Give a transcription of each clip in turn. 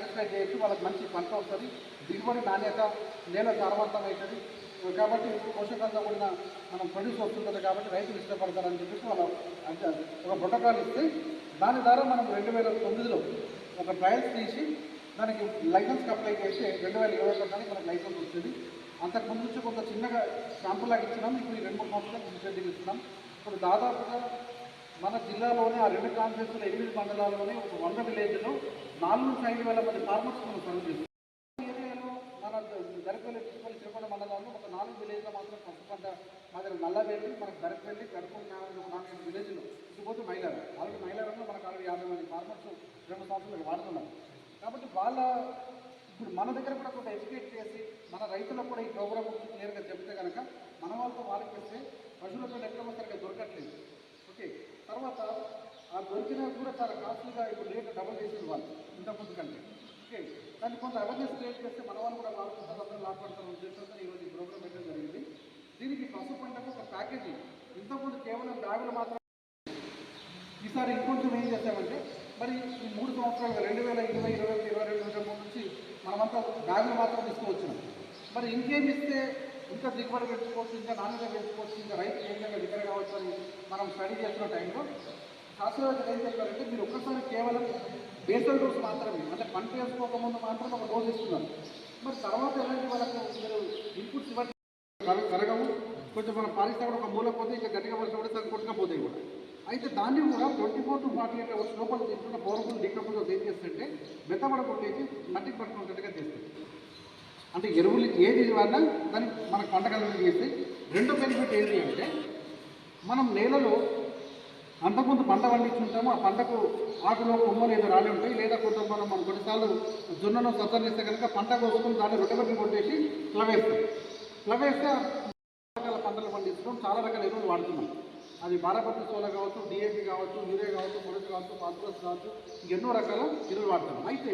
Satisfy చేయొచ్చు వాళ్ళకి మంచి పంట వస్తుంది. దిగుబడి నాణ్యత నేల సారవంతం అవుతుంది కాబట్టి పోషకాలతో కూడిన మనం ప్రొడ్యూస్ వస్తుంటుంది కాబట్టి రైతులు ఇష్టపడతారని చెప్పేసి వాళ్ళు అంటే ఒక ప్రోటోకాల్ ఇస్తే దాని ద్వారా మనం రెండు వేల తొమ్మిదిలో ఒక ట్రయల్స్ తీసి దానికి లైసెన్స్ అప్లై చేస్తే రెండు వేల ఇరవై ఒకటి మనకు లైసెన్స్ వచ్చింది అంతకు ముందు నుంచి కొంత చిన్నగా శాంపుల్ లాగా ఇచ్చినాం. ఇప్పుడు ఈ రెండు మూడు సంవత్సరాలు ఇన్సెంటివ్ ఇస్తున్నాం. ఇప్పుడు దాదాపుగా మన జిల్లాలోనే ఆ రెండు కాన్ఫరెన్స్లో ఎనిమిది మండలాల్లోనే ఒక వంద విలేజ్లో నాలుగు ఐదు వేల మంది ఫార్మర్స్ మనం సర్వ్ చేస్తాం. ఏరియాలో మన దరపల్లి తిరుపతి తిరుపతి మండలంలో ఒక నాలుగు విలేజ్లో మాత్రం పసుపు పంట మా దగ్గర నల్లవేలి మనకు దరపల్లి కడుపు నాలుగు నాలుగు విలేజ్లో ఇకపోతే మైలారం. ఆల్రెడీ మైలారంలో మనకు ఆల్రెడీ యాభై మంది ఫార్మర్స్ రెండు సంవత్సరాలు వాడుతున్నారు. కాబట్టి వాళ్ళ ఇప్పుడు మన దగ్గర కూడా కొంత ఎడ్యుకేట్ చేసి మన రైతులకు కూడా ఈ ప్రోగ్రామ్ క్లియర్గా చెప్తే కనుక మన వాళ్ళతో వాళ్ళకి వస్తే పశువుల ఎక్కడ సరిగ్గా దొరకట్లేదు. తర్వాత ఆ దొరికినా కూడా చాలా కాస్ట్లీగా ఇప్పుడు రేట్ డబుల్ చేసేది వాళ్ళు ఇంతకుముందు కంటే. ఓకే? దాన్ని కొంత అవేర్నెస్ క్రియేట్ చేస్తే మన వాళ్ళు కూడా మాకు అందరూ లాభపడతారు ఉద్దేశంతో ఈరోజు ఈ ప్రోగ్రామ్ పెట్టడం జరిగింది. దీనికి పసుపు పంటకు ఒక ప్యాకేజీ ఇంతకుముందు కేవలం బ్యాగులు మాత్రం ఈసారి ఇంకొంచెం ఏం చేస్తామంటే మరి ఈ మూడు సంవత్సరాలు రెండు వేల ఇరవై ఇరవై ఇరవై రెండు నుంచి మనమంతా బ్యాగులు మాత్రం తీసుకువచ్చినాం. మరి ఇంకేమిస్తే ఇంకా దిగుబడి పెంచుకోవచ్చు ఇంకా నాణ్యత పెంచుకోవచ్చు ఇంకా రైతు ఏ విధంగా దగ్గర కావచ్చు అని మనం స్టడీ చేస్తున్న టైంలో శాస్త్రవేత్తలు ఏం చెప్పారంటే మీరు ఒక్కసారి కేవలం బేసల్ డోస్ మాత్రమే అంటే పంట వేసుకోకముందు మాత్రం ఒక డోస్ ఇస్తున్నారు. మరి తర్వాత ఎలాంటి వాళ్ళకు మీరు ఇన్పుట్స్ ఇవ్వండి జరగవు కరగవు. కొంచెం మనం పాలిస్తే కూడా ఒక మూల పోతే ఇంకా గట్టిగా పడితే కూడా సగం కొట్టుకపోతాయి కూడా. అయితే దాన్ని కూడా twenty four to forty eight hours లోపల తీసుకున్న పవర్ఫుల్ డీకంపోజ్ ఏం చేస్తుంటే మెత్తబడ కొట్టేసి మట్టికి పట్టుకున్నట్టుగా చేస్తుంది అంటే ఎరువులు ఏది వాడినా దానికి మన పంట కలుగు చేస్తే రెండో బెనిఫిట్ ఏంటి అంటే మనం నేలలో అంతకుముందు పంట పండించుకుంటాము ఆ పంటకు ఆకులో కొమ్మలు ఏదో రాలి ఉంటాయి లేదా కొంత మనం మనం కొన్నిసార్లు జొన్నను సత్తనిస్తే కనుక పంట కోసుకుని దాన్ని రొట్టబెట్టి కొట్టేసి ప్లవేస్తాం ప్లవేస్తే రకాల పంటలు పండించడం చాలా రకాల ఎరువులు వాడుతున్నాం. అది బారాపతి సోల కావచ్చు డిఏపి కావచ్చు యూరియా కావచ్చు పొరటి కావచ్చు ఫాస్ఫరస్ కావచ్చు ఎన్నో రకాల ఎరువులు వాడుతున్నాం. అయితే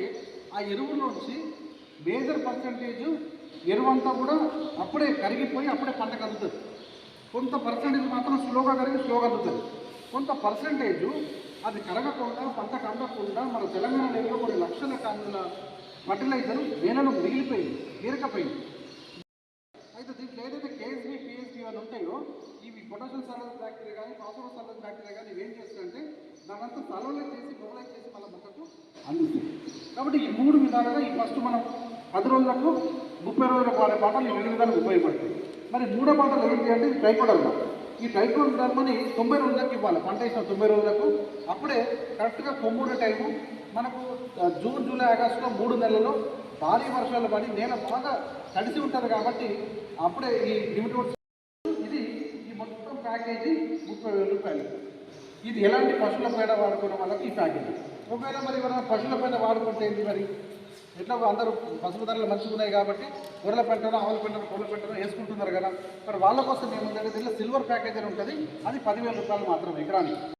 ఆ ఎరువుల నుంచి మేజర్ పర్సంటేజ్ ఎరువంతా కూడా అప్పుడే కరిగిపోయి అప్పుడే పంటకు అందుతుంది కొంత పర్సంటేజ్ మాత్రం స్లోగా కరిగి స్లోగా అందుతుంది కొంత పర్సంటేజ్ అది కరగకుండా పంటకు అందకుండా మన తెలంగాణ నేలలో కొన్ని లక్షల టన్నుల ఫర్టిలైజర్ నేలలో మిగిలిపోయింది తీరకపోయింది అయితే దీంట్లో ఏదైతే కేఎస్బీ పిఎస్బీ అని ఉంటాయో ఇవి పొటాషియం సాలస్ బ్యాక్టీరియా కానీ ఫాస్ఫరస్ సాలస్ బ్యాక్టీరియా కానీ ఏం చేస్తాయంటే దానంతా సలవలో చేసి మొగలై చేసి మన మొక్కకు అందిస్తుంది కాబట్టి ఈ మూడు విధాలుగా ఈ ఫస్ట్ మనం పది రోజులకు ముప్పై రోజులకు వాడే పాటలు ఈ రెండు విధాలుగా ఉపయోగపడతాయి. మరి మూడో పాటలు ఏంటి అంటే ఇది ట్రైకోడర్మా ఈ ట్రైకోడర్మని తొంభై రోజులకు ఇవ్వాలి. పంట వేసిన తొంభై రోజులకు. అప్పుడే కరెక్ట్గా కొమ్మూర టైము మనకు జూన్ జూలై ఆగస్టులో మూడు నెలల్లో భారీ వర్షాలు పడి నేల బాగా తడిసి ఉంటుంది కాబట్టి అప్పుడే ఈ లిమిటెడ్ ఇది ఈ మొత్తం ప్యాకేజీ ముప్పై వేల రూపాయలు. ఇది ఎలాంటి పశువుల పేడ వాడుకోవడం వల్ల ఈ ప్యాకేజీ. ఒకవేళ మరి మనం పశువుల పేడ వాడుకుంటే ఏంటి మరి? ఎట్లా అందరూ పసుపు ధరలు మంచిగా ఉన్నాయి కాబట్టి గొర్రెల పెంటను ఆవుల పెంటను కోళ్ళ పెంటను వేసుకుంటున్నారు కదా. మరి వాళ్ళ కోసం ఏముందంటే దీనిలో సిల్వర్ ప్యాకేజ్ అని ఉంటుంది. అది పదివేల రూపాయలు మాత్రమే ఎకరానికి.